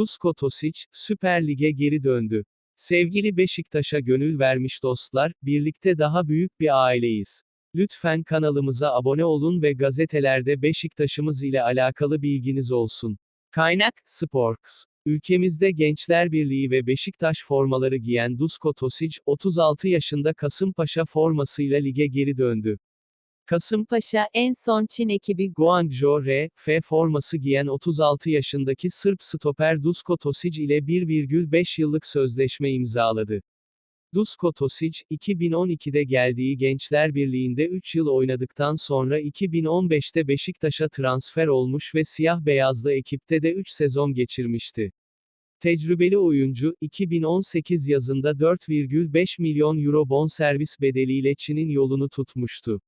Dusko Tosic, Süper Lig'e geri döndü. Sevgili Beşiktaş'a gönül vermiş dostlar, birlikte daha büyük bir aileyiz. Lütfen kanalımıza abone olun ve gazetelerde Beşiktaş'ımız ile alakalı bilginiz olsun. Kaynak, Sporks. Ülkemizde Gençler Birliği ve Beşiktaş formaları giyen Dusko Tosic, 36 yaşında Kasımpaşa formasıyla lige geri döndü. Kasım, Paşa en son Çin ekibi Guangzhou R.F. forması giyen 36 yaşındaki Sırp stoper Dusko Tosic ile 1,5 yıllık sözleşme imzaladı. Dusko Tosic, 2012'de geldiği Gençler Birliği'nde 3 yıl oynadıktan sonra 2015'te Beşiktaş'a transfer olmuş ve siyah-beyazlı ekipte de 3 sezon geçirmişti. Tecrübeli oyuncu, 2018 yazında 4,5 milyon euro bonservis bedeliyle Çin'in yolunu tutmuştu.